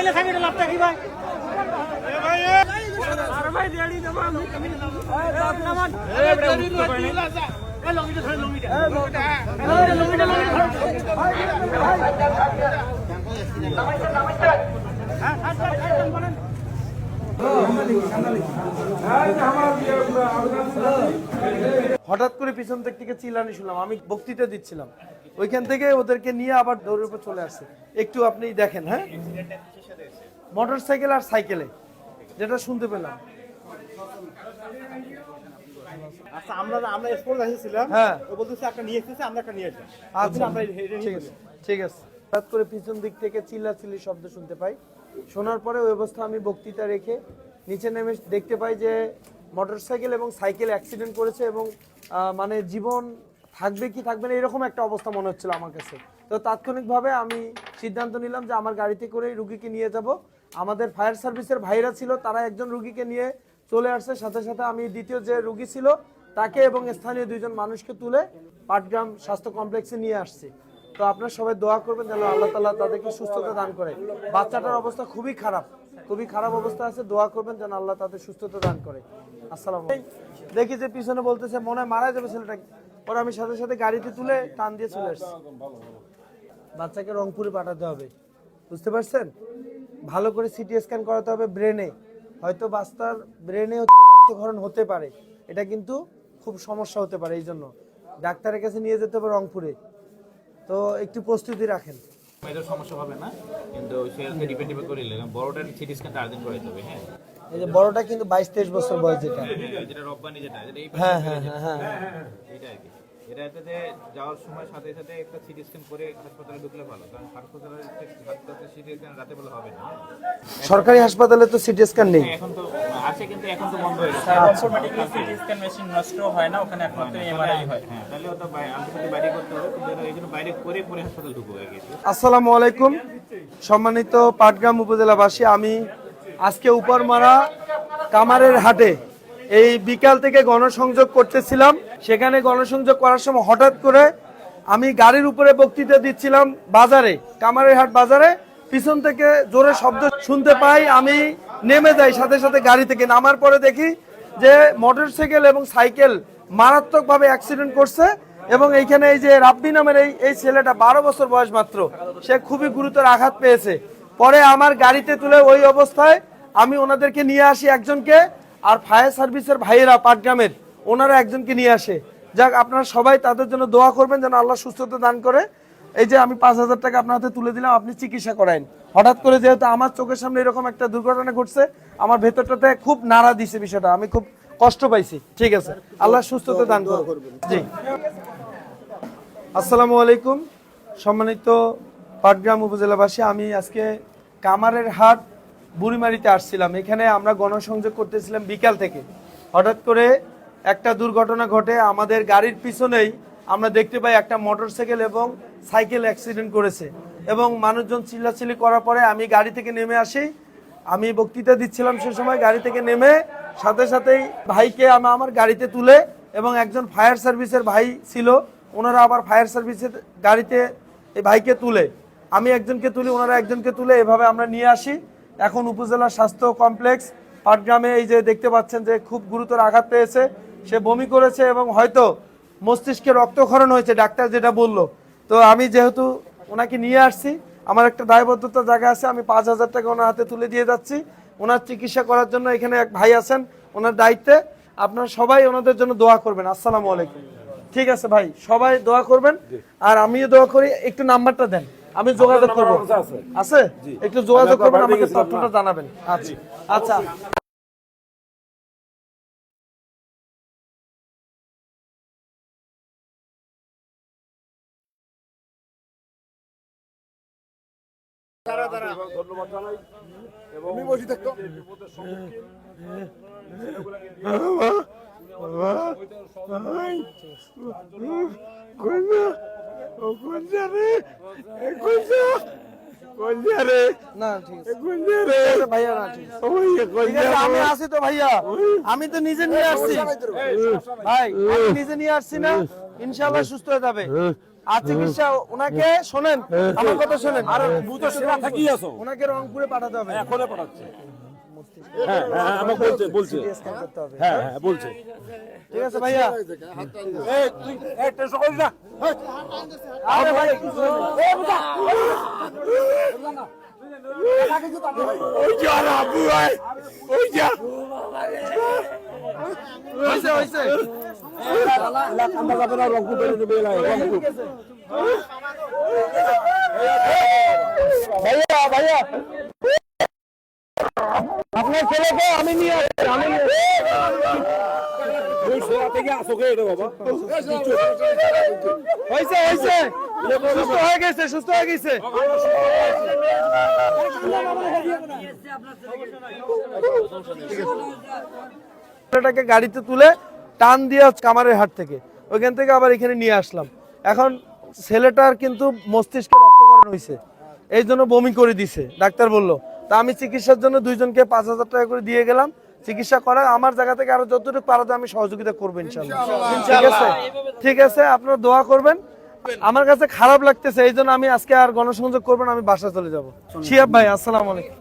চাইলে থাকে এটা লাভটা কি ভাই এই লঙ্গিটা ধরে লঙ্গিটা এই লঙ্গিটা লঙ্গিটা ধরে হঠাৎ করে পিছন দিক থেকে চিল্লানি শুনলাম আমি বক্তৃতা দিচ্ছিলাম। ওইখান থেকে ওদেরকে নিয়ে আবার দৌড়ের উপর চলে আসছে। একটু আপনি দেখেন হ্যাঁ? মোটর সাইকেল আর সাইকেলে যেটা শুনতে পেলাম। আচ্ছা আমরা আমরা স্পোর্ট এসেছিলাম। হ্যাঁ। ও বলতেছে একটা নিয়ে এসেছে আমরা একটা নিয়ে এসেছি আচ্ছা। আমরা ঠিক আছে ঠিক আছে। হঠাৎ করে পিছন দিক থেকে চিল্লাচিল্লি শব্দ শুনতে পাই। শোনার পরে ওই অবস্থা আমি বক্তৃতা রেখে নিচে নেমে দেখতে পাই যে মোটরসাইকেল এবং সাইকেল অ্যাক্সিডেন্ট করেছে এবং মানে জীবন থাকবে কি থাকবে না এরকম একটা অবস্থা মনে হচ্ছিল আমার কাছে। তো তাৎক্ষণিকভাবে আমি সিদ্ধান্ত নিলাম যে আমার গাড়িতে করেই রুগীকে নিয়ে যাব। আমাদের ফায়ার সার্ভিসের ভাইরা ছিল, তারা একজন রুগীকে নিয়ে চলে আসছে। সাথে সাথে আমি দ্বিতীয় যে রুগী ছিল, তাকে এবং স্থানীয় দুইজন মানুষকে তুলে পাটগ্রাম স্বাস্থ্য কমপ্লেক্সে নিয়ে আসছি। তো আপনারা সবাই দোয়া করবেন যেন আল্লাহ তালা তাদেরকে সুস্থতা দান করে। বাচ্চাটার অবস্থা খুবই খারাপ। খুবই খারাপ অবস্থা আছে, দোয়া করবেন যেন আল্লাহ তাদের সুস্থতা দান করে। আসসালাম দেখি যে পিছনে বলতেছে, মনে মারা যাবে ছেলেটা। পরে আমি সাথে সাথে গাড়িতে তুলে টান দিয়ে চলে আসছি। বাচ্চাকে রংপুরে পাঠাতে হবে। বুঝতে পারছেন? ভালো করে সিটি স্ক্যান করাতে হবে ব্রেনে। হয়তো বাচ্চার ব্রেনে হচ্ছে রক্তক্ষরণ হতে পারে। এটা কিন্তু খুব সমস্যা হতে পারে এই জন্য ডাক্তারের কাছে নিয়ে যেতে হবে রংপুরে। তো একটু প্রস্তুতি রাখেন। মেজর সমস্যা হবে না। কিন্তু সেলকে ডিপেন্ড ডিপেন্ড করে নিলে বড়টা সিটি স্ক্যানটা আর্জেন্ট করে দিতে হবে হ্যাঁ। এই যে বড়টা কিন্তু বাইশ তেইশ বছর বয়স যেটা। হ্যাঁ, যেটা রব্বানি যেটা যেটা এই হ্যাঁ হ্যাঁ হ্যাঁ হ্যাঁ। এটা আর কি। এটা এটাতে যাওয়ার সময় সাথে সাথে একটা সিটি স্ক্যান করে হাসপাতালে ঢুকলে ভালো কারণ হাসপাতালে হাসপাতালে সিটি স্ক্যান রাতে বেলা হবে না। সরকারি হাসপাতালে তো সিটি স্ক্যান নেই। এখন তো আছে কিন্তু এখন তো বন্ধ হয়ে গেছে। অটোমেটিক্যালি সিটি স্ক্যান মেশিন নষ্ট হয় না ওখানে একমাত্র এমআরআই হয়। হ্যাঁ তাহলে ওটা আন্তর্জাতিক বাইরে করতে হবে কিন্তু জন্য বাইরে করে পরে হাসপাতাল ঢুকবো আর কি। আসসালামু আলাইকুম। সম্মানিত পাটগ্রাম উপজেলাবাসী আমি আজকে উপরমারা কামারের হাটে এই বিকাল থেকে গণসংযোগ করতেছিলাম। সেখানে গণসংযোগ করার সময় হঠাৎ করে আমি গাড়ির উপরে বক্তৃতা দিচ্ছিলাম বাজারে, কামারের হাট বাজারে। পিছন থেকে জোরে শব্দ শুনতে পাই, আমি নেমে যাই, সাথে সাথে গাড়ি থেকে নামার পরে দেখি যে মোটরসাইকেল এবং সাইকেল মারাত্মকভাবে অ্যাক্সিডেন্ট করছে এবং এইখানে এই যে রাব্বি নামের এই এই ছেলেটা বারো বছর বয়স মাত্র, সে খুবই গুরুতর আঘাত পেয়েছে। পরে আমার গাড়িতে তুলে ওই অবস্থায় আমি ওনাদেরকে নিয়ে আসি একজনকে, আর ফায়ার সার্ভিসের ভাইয়েরা পাটগ্রামের। ওনারা একজনকে নিয়ে আসে। যাক, আপনারা সবাই তাদের জন্য দোয়া করবেন যেন আল্লাহ সুস্থতা দান করে। এই যে আমি পাঁচ হাজার টাকা আপনার হাতে তুলে দিলাম, আপনি চিকিৎসা করাইন হঠাৎ করে যেহেতু আমার চোখের সামনে এরকম একটা দুর্ঘটনা ঘটছে, আমার ভেতরটাতে খুব নাড়া দিছে বিষয়টা। আমি খুব কষ্ট পাইছি। ঠিক আছে। আল্লাহ সুস্থতা দান করবেন জি। আসসালামু আলাইকুম। সম্মানিত পাটগ্রাম উপজেলাবাসী, আমি আজকে কামারের হাট বুড়িমারিতে আসছিলাম। এখানে আমরা গণসংযোগ করতেছিলাম বিকাল থেকে। হঠাৎ করে একটা দুর্ঘটনা ঘটে, আমাদের গাড়ির পিছনেই আমরা দেখতে পাই একটা মোটরসাইকেল এবং সাইকেল অ্যাক্সিডেন্ট করেছে এবং মানুষজন চিল্লাচিল্লি করার পরে আমি গাড়ি থেকে নেমে আসি। আমি বক্তৃতা দিচ্ছিলাম সে সময় গাড়ি থেকে নেমে, সাথে সাথেই ভাইকে আমি, আমার গাড়িতে তুলে এবং একজন ফায়ার সার্ভিসের ভাই ছিল, ওনারা আবার ফায়ার সার্ভিসের গাড়িতে এই ভাইকে তুলে। আমি একজনকে তুলি, ওনারা একজনকে তুলে, এভাবে আমরা নিয়ে আসি। এখন উপজেলা স্বাস্থ্য কমপ্লেক্স, পাটগ্রামে এই যে দেখতে পাচ্ছেন যে খুব গুরুতর আঘাত পেয়েছে। সে বমি করেছে এবং হয়তো মস্তিষ্কে রক্তক্ষরণ হয়েছে ডাক্তার যেটা বলল। তো আমি যেহেতু ওনাকে নিয়ে আসছি আমার একটা দায়বদ্ধতা জায়গা আছে আমি পাঁচ হাজার টাকা ওনার হাতে তুলে দিয়ে যাচ্ছি। ওনার চিকিৎসা করার জন্য এখানে এক ভাই আছেন ওনার দায়িত্বে। আপনারা সবাই ওনাদের জন্য দোয়া করবেন। আসসালামু আলাইকুম। ঠিক আছে ভাই সবাই দোয়া করবেন। আর আমিও দোয়া করি একটু নাম্বারটা দেন। আমি যোগাযোগ করব। আছে। একটু যোগাযোগ করবেন আমাকে তথ্যটা জানাবেন। আচ্ছা। আচ্ছা। আমি আসি তো ভাইয়া। আমি তো নিজে নিয়ে আসছি। ভাই নিজে নিয়ে আসছি না। ইনশাআল্লাহ সুস্থ হয়ে যাবে। আর চিকিৎসা ওনাকে শোনেন আমার কথা শোনেন। আর বুঝতে সেরা থাকি আছো। ওনাকে রংপুরে পাঠাতে হবে। এখনও পাঠাচ্ছে? হ্যাঁ হ্যাঁ আমাকে বলছে বলছে। হ্যাঁ হ্যাঁ বলছে। ঠিক আছে ভাইয়া। এই তুই এই টেনশন না। আরে ভাই ওই যা না ওই যা হইছে হইছে। আমরা যাবে না রংপুর বেরিয়ে দেবে রংপুর ভাইয়া ভাইয়া আপনার ছেলেকে আমি নিয়ে আমি সুস্থ হয়ে গেছে সুস্থ হয়ে গেছে। ছেলেটাকে গাড়িতে তুলে টান দিয়ে কামারের হাট থেকে। ওইখান থেকে আবার এখানে নিয়ে আসলাম। এখন ছেলেটার কিন্তু মস্তিষ্কে রক্তকরণ হয়েছে এই জন্য বমি করে দিছে। ডাক্তার বলল তা আমি চিকিৎসার জন্য দুইজনকে পাঁচ হাজার টাকা করে দিয়ে গেলাম। চিকিৎসা করা আমার জায়গা থেকে আরও যতটুকু পারা আমি সহযোগিতা করব ইনশাল্লাহ। ঠিক আছে? ঠিক আছে আপনারা দোয়া করবেন। আমার কাছে খারাপ লাগতেছে এই জন্য আমি আজকে আর গণসংযোগ করবেন আমি বাসা চলে যাব। শিয়াব ভাই আসসালাম আলাইকুম।